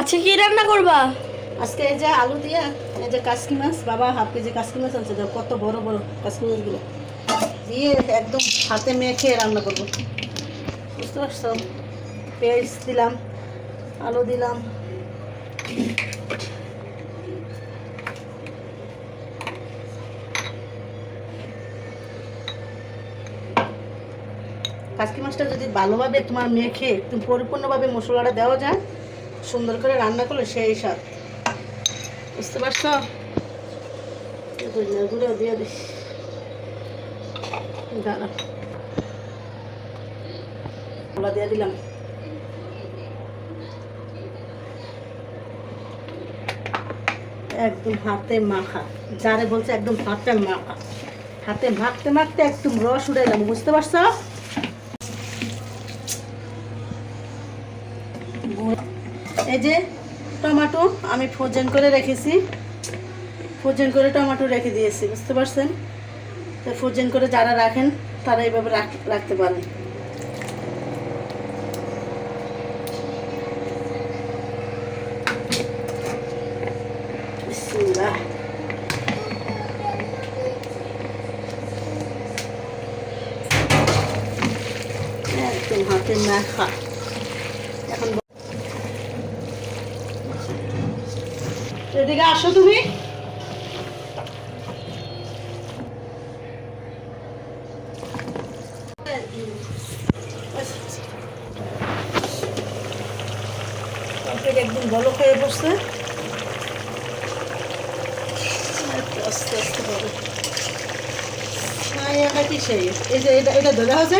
আচ্ছা কি রান্না করবা? আজকে এই যে আলু দিয়ে, এই যে কাসকি মাছ, বাবা হাফ কেজি কাসকি মাছ আনছে কত বড় বড় কাসকি মাছগুলো। দিয়ে একদম হাতে মেখে রান্না করব। বুঝতে পারছ? পেঁয়াজ দিলাম, আলু দিলাম। কাসকি মাছটা যদি ভালোভাবে তোমার মেখে, একটু পরিপূর্ণভাবে মশলাটা দেওয়া যায় সুন্দর করে রান্না করলে, সেই স্বাদ। বুঝতে পারছ? দিয়ে দিস। দাঁড়া। দিয়ে দিলাম। একদম হাতে মাখা। যারে বলছে একদম হাতে মাখা। হাতে মাখতে মাখতে একদম রস উড়াইলাম বুঝতে পারছ? এই যে টমাটো আমি ফ্রোজেন করে রেখেছি। ফ্রোজেন করে টমাটো রেখে দিয়েছি, বুঝতে পারছেন? তো ফ্রোজেন করে যারা রাখেন, তারা এইভাবে রাখ- রাখতে পারেন। একদম হাতে মাখা এখন ব- এদিকে আসো তুমি। একদম বলো হয়ে বসছে আস্তে আস্তে হবে এই যে এটা এটা ধরে আছে?